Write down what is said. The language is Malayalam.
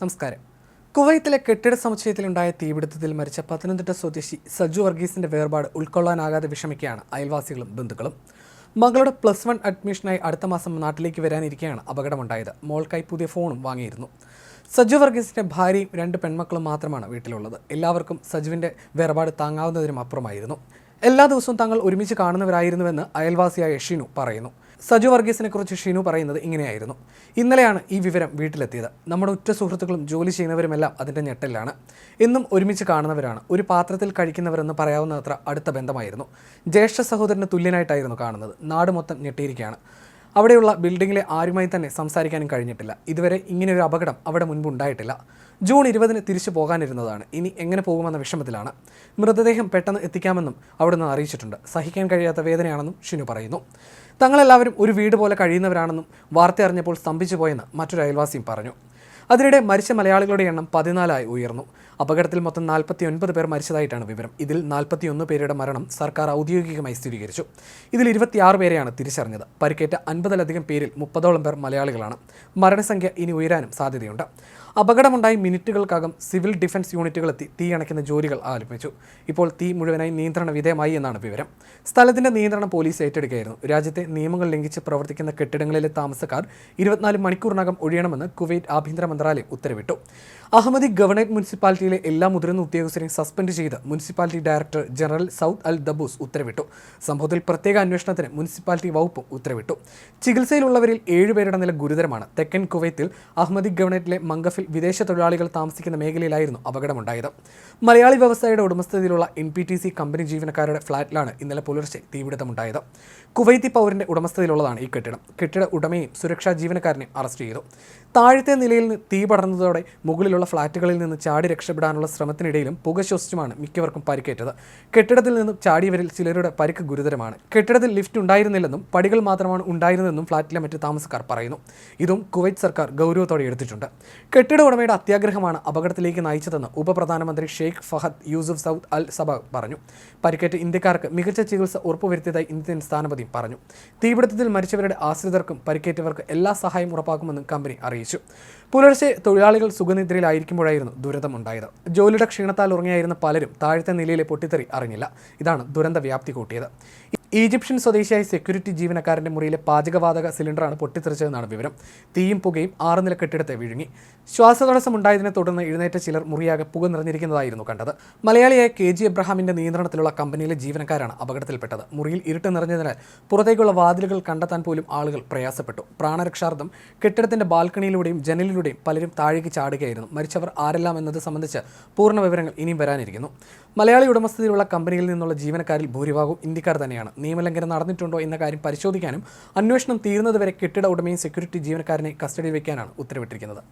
നമസ്കാരം. കുവൈത്തിലെ കെട്ടിട സമുച്ചയത്തിലുണ്ടായ തീപിടുത്തത്തിൽ മരിച്ച പത്തനംതിട്ട സ്വദേശി സജു വർഗീസിന്റെ വേർപാട് ഉൾക്കൊള്ളാനാകാതെ വിഷമിക്കുകയാണ് അയൽവാസികളും ബന്ധുക്കളും. മകളുടെ പ്ലസ് വൺ അഡ്മിഷനായി അടുത്ത മാസം നാട്ടിലേക്ക് വരാനിരിക്കെയാണ് അപകടമുണ്ടായത്. മോൾക്കായി പുതിയ ഫോണും വാങ്ങിയിരുന്നു. സജു വർഗീസിന്റെ ഭാര്യയും രണ്ട് പെൺമക്കളും മാത്രമാണ് വീട്ടിലുള്ളത്. എല്ലാവർക്കും സജുവിന്റെ വേർപാട് താങ്ങാവുന്നതിനും അപ്പുറമായിരുന്നു. എല്ലാ ദിവസവും തങ്ങൾ ഒരുമിച്ച് കാണുന്നവരായിരുന്നുവെന്ന് അയൽവാസിയായ ഷിനു പറയുന്നു. സജു വർഗീസിനെ കുറിച്ച് ഷിനു പറയുന്നത് ഇങ്ങനെയായിരുന്നു. ഇന്നലെയാണ് ഈ വിവരം വീട്ടിലെത്തിയത്. നമ്മുടെ ഉറ്റ സുഹൃത്തുക്കളും ജോലി ചെയ്യുന്നവരുമെല്ലാം അതിന്റെ ഞെട്ടലിലാണ്. എന്നും ഒരുമിച്ച് കാണുന്നവരാണ്. ഒരു പാത്രത്തിൽ കഴിക്കുന്നവരെന്ന് പറയാവുന്നത്ര അടുത്ത ബന്ധമായിരുന്നു. ജ്യേഷ്ഠ സഹോദരന് തുല്യനായിട്ടായിരുന്നു കാണുന്നത്. നാട് മൊത്തം ഞെട്ടിയിരിക്കുകയാണ്. അവിടെയുള്ള ബിൽഡിങ്ങിലെ ആരുമായി തന്നെ സംസാരിക്കാനും കഴിഞ്ഞിട്ടില്ല. ഇതുവരെ ഇങ്ങനെ ഒരു അപകടം അവിടെ മുൻപ് ഉണ്ടായിട്ടില്ല. ജൂൺ ഇരുപതിന് തിരിച്ചു പോകാനിരുന്നതാണ്. ഇനി എങ്ങനെ പോകുമെന്ന വിഷമത്തിലാണ്. മൃതദേഹം പെട്ടെന്ന് എത്തിക്കാമെന്നും അവിടുന്ന് അറിയിച്ചിട്ടുണ്ട്. സഹിക്കാൻ കഴിയാത്ത വേദനയാണെന്നും ഷിനു പറയുന്നു. തങ്ങളെല്ലാവരും ഒരു വീട് പോലെ കഴിയുന്നവരാണെന്നും വാർത്ത അറിഞ്ഞപ്പോൾ സ്തംഭിച്ചു പോയെന്ന് മറ്റൊരു അയൽവാസിയും പറഞ്ഞു. അതിനിടെ മരിച്ച മലയാളികളുടെ എണ്ണം പതിനാലായി ഉയർന്നു. അപകടത്തിൽ മൊത്തം നാൽപ്പത്തി ഒൻപത് പേർ മരിച്ചതായിട്ടാണ് വിവരം. ഇതിൽ നാൽപ്പത്തിയൊന്ന് പേരുടെ മരണം സർക്കാർ ഔദ്യോഗികമായി സ്ഥിരീകരിച്ചു. ഇതിൽ ഇരുപത്തിയാറ് പേരെയാണ് തിരിച്ചറിഞ്ഞത്. പരിക്കേറ്റ അൻപതിലധികം പേരിൽ മുപ്പതോളം പേർ മലയാളികളാണ്. മരണസംഖ്യ ഇനി ഉയരാനും സാധ്യതയുണ്ട്. അപകടമുണ്ടായി മിനിറ്റുകൾക്കകം സിവിൽ ഡിഫൻസ് യൂണിറ്റുകളെത്തി തീ അണയ്ക്കുന്ന ജോലികൾ ആരംഭിച്ചു. ഇപ്പോൾ തീ മുഴുവനായി നിയന്ത്രണ വിധേയമായി എന്നാണ് വിവരം. സ്ഥലത്തിന്റെ നിയന്ത്രണം പോലീസ് ഏറ്റെടുക്കുകയായിരുന്നു. രാജ്യത്തെ നിയമങ്ങൾ ലംഘിച്ച് പ്രവർത്തിക്കുന്ന കെട്ടിടങ്ങളിലെ താമസക്കാർ ഇരുപത്തിനാല് മണിക്കൂറിനകം ഒഴിയണമെന്ന് കുവൈറ്റ് ആഭ്യന്തര മന്ത്രാലയം ഉത്തരവിട്ടു. അഹമ്മദി ഗവർണറേറ്റ് മുനിസിപ്പാലിറ്റിയിലെ എല്ലാ മുതിർന്ന ഉദ്യോഗസ്ഥരെയും സസ്പെൻഡ് ചെയ്ത് municipality director general Saud Al Dabous ഉത്തരവിട്ടു. സംഭവത്തിൽ പ്രത്യേക അന്വേഷണത്തിന് മുനിസിപ്പാലിറ്റി വകുപ്പും ഉത്തരവിട്ടു. ചികിത്സയിലുള്ളവരിൽ ഏഴുപേരുടെ നില ഗുരുതരമാണ്. തെക്കൻ കുവൈത്തിൽ അഹമ്മദി ഗവർണറേറ്റിലെ മംഗഫിൽ വിദേശ തൊഴിലാളികൾ താമസിക്കുന്ന മേഖലയിലായിരുന്നു അപകടമുണ്ടായത്. മലയാളി വ്യവസായിയുടെ ഉടമസ്ഥതയിലുള്ള N P T C company ജീവനക്കാരുടെ ഫ്ളാറ്റിലാണ് ഇന്നലെ പുലർച്ചെ തീപിടുത്തമുണ്ടായത്. കുവൈത്തി പൗരന്റെ ഉടമസ്ഥതയിലുള്ളതാണ് ഈ കെട്ടിടം. കെട്ടിട ഉടമയും സുരക്ഷാ ജീവനക്കാരനെയും അറസ്റ്റ് ചെയ്തു. താഴത്തെ നിലയിൽ തീ പടർന്നതോടെ മുകളിലുള്ള ഫ്ളാറ്റുകളിൽ നിന്ന് ചാടി രക്ഷപ്പെടാനുള്ള ശ്രമത്തിനിടയിലും പുക ശ്വസിച്ചുമാണ് മിക്കവർക്കും പരിക്കേറ്റത്. കെട്ടിടത്തിൽ നിന്നും ചാടിയവരിൽ ചിലരുടെ പരിക്ക് ഗുരുതരമാണ്. കെട്ടിടത്തിൽ ലിഫ്റ്റ് ഉണ്ടായിരുന്നില്ലെന്നും പടികൾ മാത്രമാണ് ഉണ്ടായിരുന്നതെന്നും ഫ്ളാറ്റിലെ മറ്റ് താമസക്കാർ പറയുന്നു. ഇതും കുവൈറ്റ് സർക്കാർ ഗൗരവത്തോടെ എടുത്തിട്ടുണ്ട്. കെട്ടിട ഉടമയുടെ അത്യാഗ്രഹമാണ് അപകടത്തിലേക്ക് നയിച്ചതെന്ന് ഉപപ്രധാനമന്ത്രി Sheikh Fahad Yousef Saud Al Sabah പറഞ്ഞു. പരിക്കേറ്റ് ഇന്ത്യക്കാർക്ക് മികച്ച ചികിത്സ ഉറപ്പുവരുത്തിയതായി ഇന്ത്യൻ സ്ഥാനപതി പറഞ്ഞു. തീപിടുത്തത്തിൽ മരിച്ചവരുടെ ആശ്രിതർക്കും പരിക്കേറ്റവർക്ക് എല്ലാ സഹായം ഉറപ്പാക്കുമെന്നും കമ്പനി അറിയിച്ചു. പുലർച്ചെ തൊഴിലാളികൾ സുഖനിദ്രയിലായിരിക്കുമ്പോഴായിരുന്നു ദുരന്തമുണ്ടായത് ജോലിയുടെ ക്ഷീണത്താൽ ഉറങ്ങിയായിരുന്ന പലരും താഴത്തെ നിലയിലെ പൊട്ടിത്തെറി അറിഞ്ഞില്ല. ഇതാണ് ദുരന്ത വ്യാപ്തി കൂട്ടിയത്. ഈജിപ്ഷ്യൻ സ്വദേശിയായ സെക്യൂരിറ്റി ജീവനക്കാരന്റെ മുറിയിലെ പാചകവാതക സിലിണ്ടറാണ് പൊട്ടിത്തെറിച്ചതെന്നാണ് വിവരം. തീയും പുകയും ആറ് നില കെട്ടിടത്തെ വിഴുങ്ങി. ശ്വാസതടസ്സം ഉണ്ടായതിനെ തുടർന്ന് എഴുന്നേറ്റ ചിലർ മുറിയാകെ പുക നിറഞ്ഞിരിക്കുന്നതായിരുന്നു കണ്ടത്. മലയാളിയായ കെ ജി എബ്രഹാമിന്റെ നിയന്ത്രണത്തിലുള്ള കമ്പനിയിലെ ജീവനക്കാരാണ് അപകടത്തിൽപ്പെട്ടത്. മുറിയിൽ ഇരുട്ട് നിറഞ്ഞതിനാൽ പുറത്തേക്കുള്ള വാതിലുകൾ കണ്ടെത്താൻ പോലും ആളുകൾ പ്രയാസപ്പെട്ടു. പ്രാണരക്ഷാർത്ഥം കെട്ടിടത്തിന്റെ ബാൽക്കണിയിലൂടെയും ജനലിലൂടെയും പലരും താഴേക്ക് ചാടുകയായിരുന്നു. മരിച്ചവർ ആരെല്ലാം എന്നത് സംബന്ധിച്ച് പൂർണ വിവരങ്ങൾ ഇനിയും വരാനിരിക്കുന്നു. മലയാളി ഉടമസ്ഥതയിലുള്ള കമ്പനിയിൽ നിന്നുള്ള ജീവനക്കാരിൽ ഭൂരിഭാഗവും ഇന്ത്യക്കാർ തന്നെയാണ്. നിയമലംഘനം നടന്നിട്ടുണ്ടോ എന്ന കാര്യം പരിശോധിക്കാനും അന്വേഷണം തീരുന്നതുവരെ കെട്ടിട ഉടമയും സെക്യൂരിറ്റി ജീവനക്കാരനെ കസ്റ്റഡിയിൽ വയ്ക്കാനാണ് ഉത്തരവിട്ടിരിക്കുന്നത്.